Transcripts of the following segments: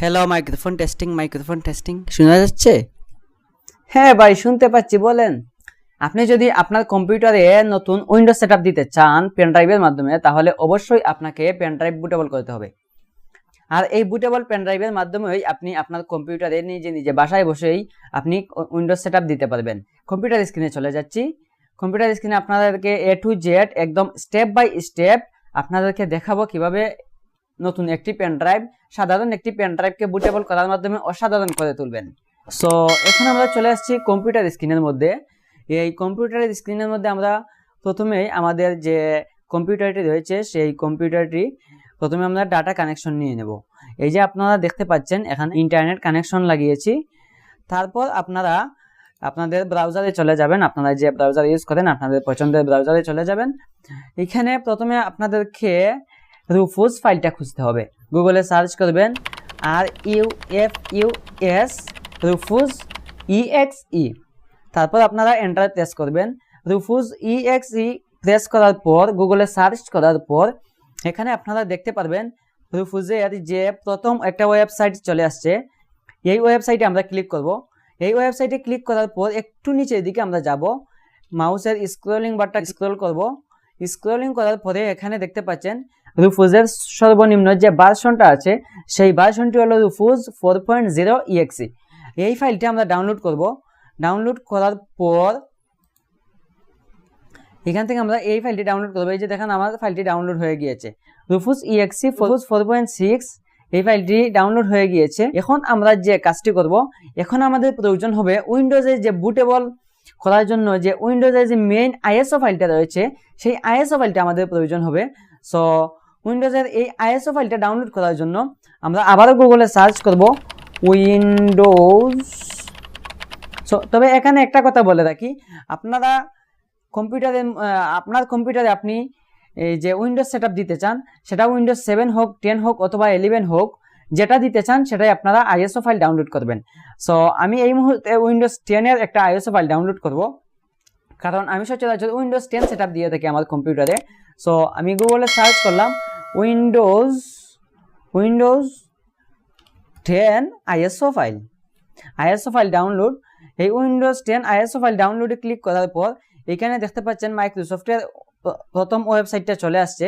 Hello microphone testing microphone testing শোনা যাচ্ছে? হ্যাঁ ভাই শুনতে পাচ্ছি বলেন। আপনি যদি আপনার কম্পিউটারে নতুন উইন্ডোজ সেটআপ দিতে চান পেন ড্রাইভের মাধ্যমে তাহলে অবশ্যই আপনাকে পেন ড্রাইভ বুটেবল করতে হবে। আর এই বুটেবল পেন ড্রাইভের মাধ্যমেই আপনি আপনার কম্পিউটারে নিজে নিজে বাসায় বসেই আপনি উইন্ডোজ সেটআপ দিতে পারবেন। কম্পিউটার স্ক্রিনে চলে যাচ্ছি। কম্পিউটার স্ক্রিনে আপনাদেরকে এ টু জেড একদম স্টেপ বাই স্টেপ আপনাদেরকে দেখাবো কীভাবে নতুন একটি পেন ড্রাইভ সাধারণ একটি পেন ড্রাইভকে বুটেবল করার মাধ্যমে অসাধারণ করে তুলবেন। সো এখন আমরা চলে আসছি কম্পিউটার স্ক্রিনের মধ্যে। এই কম্পিউটারের স্ক্রিনের মধ্যে আমরা প্রথমেই আমাদের যে কম্পিউটারটি রয়েছে, সেই কম্পিউটারটি প্রথমে আমরা ডাটা কানেকশন নিয়ে নেব। এই যে আপনারা দেখতে পাচ্ছেন, এখানে ইন্টারনেট কানেকশন লাগিয়েছি। তারপর আপনারা আপনাদের ব্রাউজারে চলে যাবেন। আপনারা যে ব্রাউজার ইউজ করেন, আপনাদের পছন্দের ব্রাউজারে চলে যাবেন। এখানে প্রথমে আপনাদেরকে রুফুজ ফাইলটা খুঁজতে হবে। গুগলে সার্চ করবেন R U F U S Rufus EX E তারপর আপনারা এন্টার প্রেস করবেন। রুফুজ ইএক্স ই প্রেস করার পর গুগলে সার্চ করার পর এখানে আপনারা দেখতে পারবেন রুফুজের যে প্রথম একটা ওয়েবসাইট চলে আসছে এই ওয়েবসাইটে আমরা ক্লিক করব। এই ওয়েবসাইটে ক্লিক করার পর একটু নিচের দিকে আমরা যাব। মাউসের স্ক্রলিং বারটা স্ক্রল করব। স্ক্রলিং করার পরে এখানে দেখতে পাচ্ছেন রুফুজের সর্বনিম্ন যে ভার্সনটা আছে, সেই ভার্সনটি হলো Rufus four point zero EXE এই ফাইলটি আমরা ডাউনলোড করব। ডাউনলোড করার পর এখান থেকে আমরা এই ফাইলটি ডাউনলোড করব। এই যে দেখেন, আমার ফাইলটি ডাউনলোড হয়ে গিয়েছে। রুফুস ইএক্সি ফোরুস ফোর পয়েন্ট সিক্স এই ফাইলটি ডাউনলোড হয়ে গিয়েছে। এখন আমরা যে কাজটি করব, এখন আমাদের প্রয়োজন হবে উইন্ডোজে যে বুটেবল করার জন্য যে উইন্ডোজের যে মেইন আইএসও ফাইলটা রয়েছে, সেই আইএসও ফাইলটা আমাদের প্রয়োজন হবে। সো উইন্ডোজের এই আইএসও ফাইলটা ডাউনলোড করার জন্য আমরা আবারও গুগলে সার্চ করব উইন্ডোজ সো তবে এখানে একটা কথা বলে রাখি। আপনারা কম্পিউটারে আপনার কম্পিউটারে আপনি এই যে উইন্ডোজ সেট দিতে চান, সেটা উইন্ডোজ সেভেন হোক টেন হোক অথবা ইলেভেন হোক, যেটা দিতে চান, সেটাই আপনারা আইএসও ফাইল ডাউনলোড করবেন। সো আমি এই মুহূর্তে উইন্ডোজ টেনের একটা আইএসও ফাইল ডাউনলোড করব। কারণ আমি সচরাচর উইন্ডোজ টেন সেট দিয়ে থাকি আমার কম্পিউটারে সো আমি গুগলে সার্চ করলাম Windows Windows ten ISO file. ISO file download. এই উইন্ডোজ টেন আইএসও ফাইল ডাউনলোডে ক্লিক করার পর এখানে দেখতে পাচ্ছেন মাইক্রোসফটের প্রথম ওয়েবসাইটটা চলে আসছে।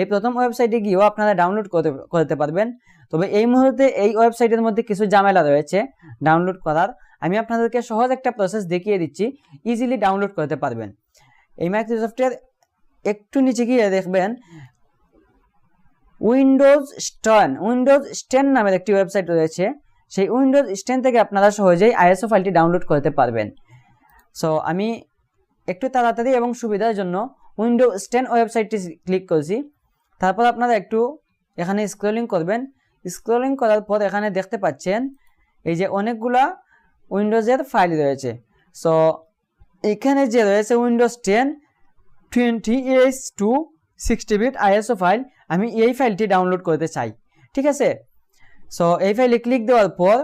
এই প্রথম ওয়েবসাইটে গিয়েও আপনারা ডাউনলোড করতে করতে পারবেন। তবে এই মুহূর্তে এই ওয়েবসাইটের মধ্যে কিছু ঝামেলা রয়েছে ডাউনলোড করার। আমি আপনাদেরকে সহজ একটা প্রসেস দেখিয়ে দিচ্ছি। ইজিলি ডাউনলোড করতে পারবেন। এই মাইক্রোসফটের একটু নিচে গিয়ে দেখবেন উইন্ডোজ স্টেন উইন্ডোজ স্টেন নামের একটি ওয়েবসাইট রয়েছে। সেই উইন্ডোজ স্টেন থেকে আপনারা সহজেই আইএসও ফাইলটি ডাউনলোড করতে পারবেন। সো আমি একটু তাড়াতাড়ি এবং সুবিধার জন্য উইন্ডোজ টেন ওয়েবসাইটটি ক্লিক করছি। তারপর আপনারা একটু এখানে স্ক্রলিং করবেন। স্ক্রলিং করার পর এখানে দেখতে পাচ্ছেন এই যে অনেকগুলা উইন্ডোজের ফাইল রয়েছে। সো এখানে যে রয়েছে Windows ten twenty H two sixty bit ISO file আমি এই ফাইলটি ডাউনলোড করতে চাই। ঠিক আছে? সো এই ফাইলে ক্লিক দেওয়ার পর,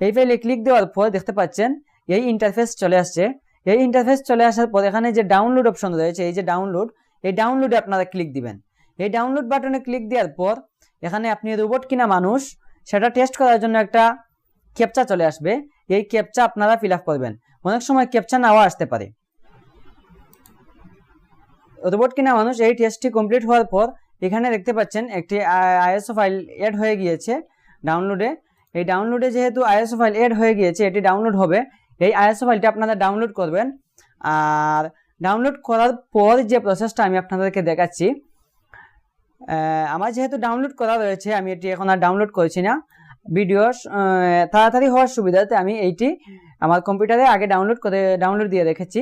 এই ফাইলে ক্লিক দেওয়ার পর দেখতে পাচ্ছেন, এই ইন্টারফেস চলে আসছে। এই ইন্টারফেস চলে আসার পর এখানে যে ডাউনলোড অপশন রয়েছে, এই যে ডাউনলোড এই ডাউনলোডে আপনারা ক্লিক দিবেন। এই ডাউনলোড বাটনে ক্লিক দেওয়ার পর, এখানে আপনি রোবট কিনা মানুষ, সেটা টেস্ট করার জন্য একটা ক্যাপচা চলে আসবে। এই ক্যাপচা আপনারা ফিল করবেন। অনেক সময় ক্যাপচা নাও আসতে পারে। রোবট কিনা মানুষ এই টেস্টটি কমপ্লিট হওয়ার পর এখানে দেখতে পাচ্ছেন একটি আইএসও ফাইল এড হয়ে গিয়েছে ডাউনলোডে এই ডাউনলোডে যেহেতু আইএসও ফাইল এড হয়ে গিয়েছে, এটি ডাউনলোড হবে। এই আইএসও ফাইলটি আপনারা ডাউনলোড করবেন। আর ডাউনলোড করার পর যে প্রসেসটা আমি আপনাদেরকে দেখাচ্ছি আমার যেহেতু ডাউনলোড করা রয়েছে, আমি এটি এখন আর ডাউনলোড করছি না। ভিডিও তাড়াতাড়ি হওয়ার সুবিধাতে আমি এইটি আমার কম্পিউটারে আগে ডাউনলোড করে ডাউনলোড দিয়ে রেখেছি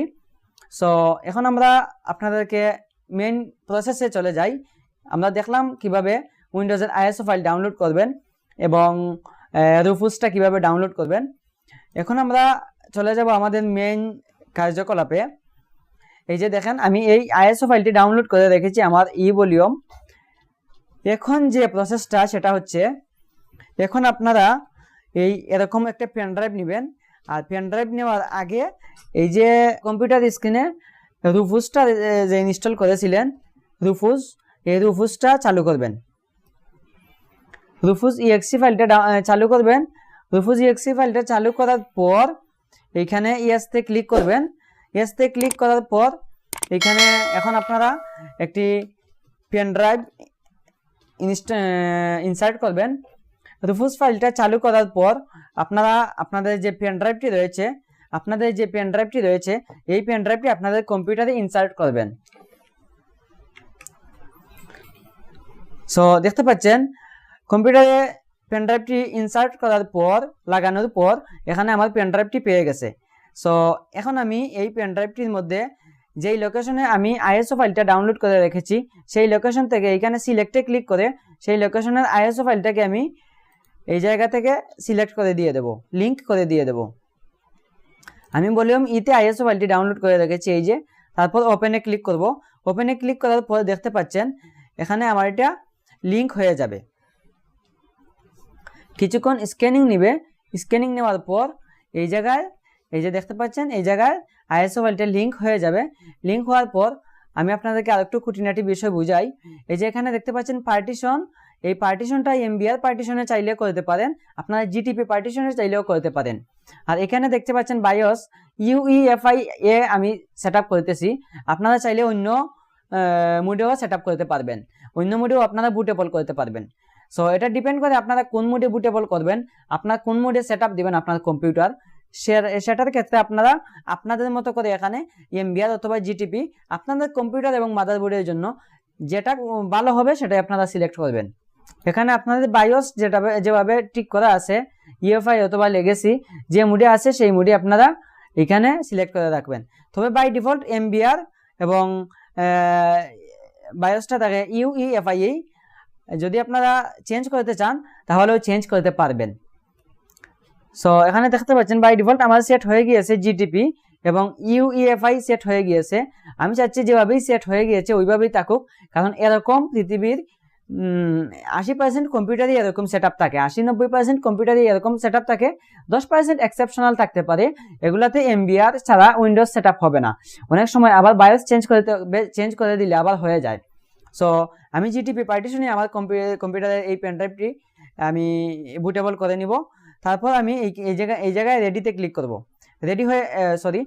সো এখন আমরা আপনাদেরকে মেন প্রসেসে চলে যাই। আমরা দেখলাম কীভাবে উইন্ডোজের আইএসও ফাইল ডাউনলোড করবেন এবং রুফুসটা কীভাবে ডাউনলোড করবেন। এখন আমরা চলে যাব আমাদের মেইন কার্যকলাপে। এই যে দেখেন, আমি এই আইএসও ফাইলটি ডাউনলোড করে রেখেছি আমার ই ভলিউম এখন যে প্রসেসটা সেটা হচ্ছে, এখন আপনারা এই এরকম একটা পেন ড্রাইভ নেবেন। আর পেন ড্রাইভ নেওয়ার আগে এই যে কম্পিউটার স্ক্রিনে রুফুসটা যে ইনস্টল করেছিলেন রুফুস এই রুফুসটা চালু করবেন। রুফুজ ইএক্সি ফাইলটা চালু করবেন। রুফুজ ইএক্সি ফাইলটা চালু করার পর এইখানে ইয়েসতে ক্লিক করবেন। ইয়েসতে ক্লিক করার পর এখানে এখন আপনারা একটি পেন ড্রাইভ ইনসার্ট করবেন। রুফুজ ফাইলটা চালু করার পর আপনারা, আপনাদের যে পেন ড্রাইভটি রয়েছে, আপনাদের যে পেন ড্রাইভটি রয়েছে, এই পেন ড্রাইভটি আপনাদের কম্পিউটারে ইনসার্ট করবেন। সো দেখতে পাচ্ছেন কম্পিউটারে পেন ড্রাইভটি ইনসার্ট করার পর, লাগানোর পর, এখানে আমার পেন ড্রাইভটি পেয়ে গেছে। সো এখন আমি এই পেন ড্রাইভটির মধ্যে যেই লোকেশনে আমি আইএসও ফাইলটা ডাউনলোড করে রেখেছি, সেই লোকেশন থেকে এইখানে সিলেক্টে ক্লিক করে, সেই লোকেশনের আইএসও ফাইলটাকে আমি এই জায়গা থেকে সিলেক্ট করে দিয়ে দেব লিঙ্ক করে দিয়ে দেব। আমি বললাম, ইতে আইএসও ফাইলটি ডাউনলোড করে রেখেছি, এই যে, তারপর ওপেনে ক্লিক করব। ওপেনে ক্লিক করার পর দেখতে পাচ্ছেন, এখানে আমার এটা লিঙ্ক হয়ে যাবে। কিছুক্ষণ স্ক্যানিং নেবে স্ক্যানিং নেওয়ার পর এই জায়গায়, এই যে দেখতে পাচ্ছেন, এই জায়গায় আইএসও ফাইলটা লিঙ্ক হয়ে যাবে। লিঙ্ক হওয়ার পর আমি আপনাদেরকে আরেকটু খুঁটিনাটি বিষয় বুঝাই। এই যে এখানে দেখতে পাচ্ছেন পার্টিশন এই পার্টিশনটা এমবিআর পার্টিশনে চাইলে করতে পারেন, আপনারা জিটিপি পার্টিশনে চাইলেও করতে পারেন। আর এখানে দেখতে পাচ্ছেন বায়োস ইউইএফআই এ আমি সেট করতেছি। আপনারা চাইলে অন্য মুডেও সেট করতে পারবেন। অন্য মুডেও আপনারা বুটেবল করতে পারবেন। সো এটা ডিপেন্ড করে আপনারা কোন মুডে বুটেবল করবেন, আপনার কোন মুডে সেট দেবেন আপনার কম্পিউটার সেটার ক্ষেত্রে আপনারা, আপনাদের মতো করে এখানে এমবিআর অথবা জিটিপি আপনাদের কম্পিউটার এবং মাদারবোর্ডের জন্য যেটা ভালো হবে সেটাই আপনারা সিলেক্ট করবেন। এখানে আপনাদের বায়োস যেটা যেভাবে ঠিক করা আছে ইএফআই অথবা লেগেসি যে মুডে আছে সেই মুডে আপনারা এখানে সিলেক্ট করে রাখবেন। তবে বাই ডিফল্ট এমবিআর এবং বায়োসটা থাকে ইউইএফআই যদি আপনারা চেঞ্জ করতে চান, তাহলেও চেঞ্জ করতে পারবেন। সো এখানে দেখতে পাচ্ছেন বাই ডিফল্ট আমার সেট হয়ে গিয়েছে জিটিপি এবং ইউইএফআই সেট হয়ে গিয়েছে। আমি চাচ্ছি যেভাবেই সেট হয়ে গিয়েছে, ওইভাবেই থাকুক, কারণ এরকম পৃথিবীর আশি পার্সেন্ট কম্পিউটারই এরকম সেট থাকে। আশি নব্বই পার্সেন্ট কম্পিউটারই এরকম সেট থাকে। দশ পার্সেন্ট এক্সেপশনাল থাকতে পারে। এগুলাতে এমবিআর ছাড়া উইন্ডোজ সেট হবে না। অনেক সময় আবার বায়োস চেঞ্জ করে চেঞ্জ করে দিলে আবার হয়ে যায়। সো আমি জিটিপি পার্টিশনে আমার কম্পিউটারের এই পেন ড্রাইভটি আমি বুটেবল করে নিব। তারপর আমি এই এই জায়গায় এই জায়গায় রেডিতে ক্লিক করব। রেডি হয়ে সরি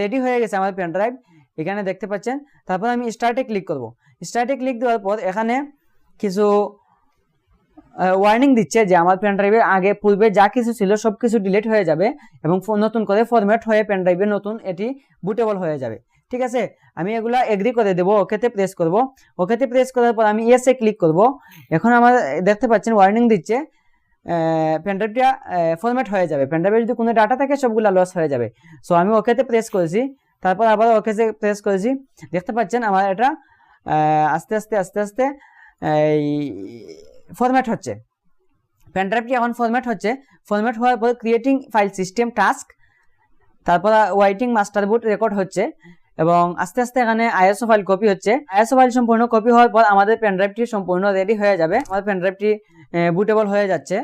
রেডি হয়ে গেছে আমার পেন ড্রাইভ এখানে দেখতে পাচ্ছেন। তারপর আমি স্টার্টে ক্লিক করব। স্টার্টে ক্লিক দেওয়ার পর এখানে কিছু ওয়ার্নিং দিচ্ছে যে আমার পেন ড্রাইভে আগে পূর্বে যা কিছু ছিল সব কিছু ডিলিট হয়ে যাবে এবং নতুন করে ফরম্যাট হয়ে পেন ড্রাইভে নতুন এটি বুটেবল হয়ে যাবে। ঠিক আছে? আমি এগুলা এগ্রি করে দেবো, ওকেতে প্রেস করব। ওকেতে প্রেস করার পর আমি এসে ক্লিক করব। এখন আমার দেখতে পাচ্ছেন ওয়ার্নিং দিচ্ছে পেনড্রাইভটা ফরম্যাট হয়ে যাবে। পেনড্রাইভে যদি কোনো ডাটা থাকে সবগুলো লস হয়ে যাবে। সো আমি ওকেতে প্রেস করেছি, তারপর আবার ওকেতে প্রেস করেছি। দেখতে পাচ্ছেন আমার এটা আস্তে আস্তে আস্তে আস্তে ফরম্যাট হচ্ছে। পেনড্রাইভটি এখন ফরম্যাট হচ্ছে। ফরম্যাট হওয়ার পর ক্রিয়েটিং ফাইল সিস্টেম টাস্ক তারপর ওয়াইটিং মাস্টার বুট রেকর্ড হচ্ছে এবং আস্তে আস্তে এখানে আইএসও ফাইল কপি হচ্ছে। আইএসও ফাইল সম্পূর্ণ কপি হওয়ার পর আমাদের পেনড্রাইভটি সম্পূর্ণ রেডি হয়ে যাবে। আমার পেনড্রাইভটি বুটেবল হয়ে যাচ্ছে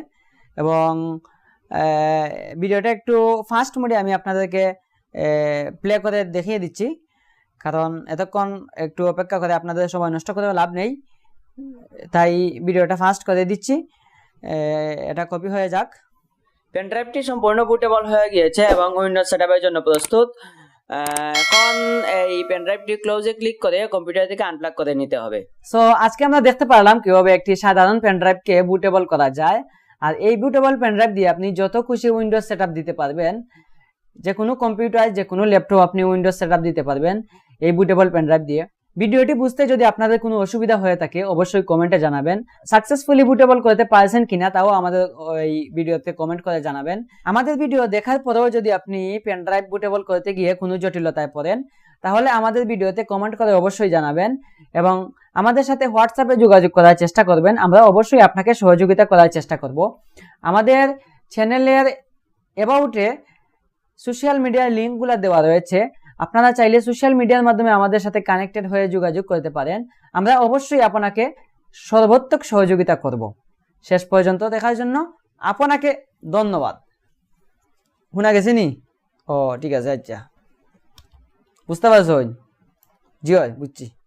এবং ভিডিওটা একটু ফাস্ট মোডে আমি আপনাদেরকে প্লে করে দেখিয়ে দিচ্ছি। কারণ এতক্ষণ একটু অপেক্ষা করে আপনাদের সময় নষ্ট করে লাভ নেই। তাই ভিডিওটা ফাস্ট করে দিচ্ছি। এটা কপি হয়ে যাক। পেন ড্রাইভটি সম্পূর্ণ বুটেবল হয়ে গিয়েছে এবং উইন্ডোজ সেটআপের জন্য প্রস্তুত। এখন এই পেন ড্রাইভটি ক্লোজে ক্লিক করে কম্পিউটার থেকে আনপ্লাগ করে নিতে হবে। সো আজকে আমরা দেখতে পারলাম কীভাবে একটি সাধারণ পেন ড্রাইভকে বুটেবল করা যায়। আর এই বুটেবল পেন ড্রাইভ দিয়ে আপনি যত খুশি উইন্ডোজ সেটআপ দিতে পারবেন যে কোনো কম্পিউটার যে কোনো ল্যাপটপ আপনি উইন্ডোজ সেটআপ দিতে পারবেন, এই বুটেবল পেন ড্রাইভ দিয়ে। ভিডিওটি বুঝতে যদি আপনাদের কোনো অসুবিধা হয়ে থাকে, অবশ্যই কমেন্টে জানাবেন। সাকসেসফুলি বুটেবল করতে পারছেন কিনা, তাও আমাদের এই ভিডিওতে কমেন্ট করে জানাবেন। আমাদের ভিডিও দেখার পরেও যদি আপনি পেন ড্রাইভ বুটেবল করতে গিয়ে কোনো জটিলতায় পড়েন, তাহলে আমাদের ভিডিওতে কমেন্ট করে অবশ্যই জানাবেন এবং আমাদের সাথে হোয়াটসঅ্যাপে যোগাযোগ করার চেষ্টা করবেন। আমরা অবশ্যই আপনাকে সহযোগিতা করার চেষ্টা করব। আমাদের চ্যানেলের অ্যাবাউটে সোশ্যাল মিডিয়ার লিঙ্কগুলো দেওয়া রয়েছে। আপনারা চাইলে সোশ্যাল মিডিয়ার মাধ্যমে আমাদের সাথে কানেক্টেড হয়ে যোগাযোগ করতে পারেন। আমরা অবশ্যই আপনাকে সর্বোত্তক সহযোগিতা করব। শেষ পর্যন্ত দেখার জন্য আপনাকে ধন্যবাদ। শোনা গেছে নি? ও, ঠিক আছে আচ্ছা। বুঝতে পারছ? জি হয় বুঝছি।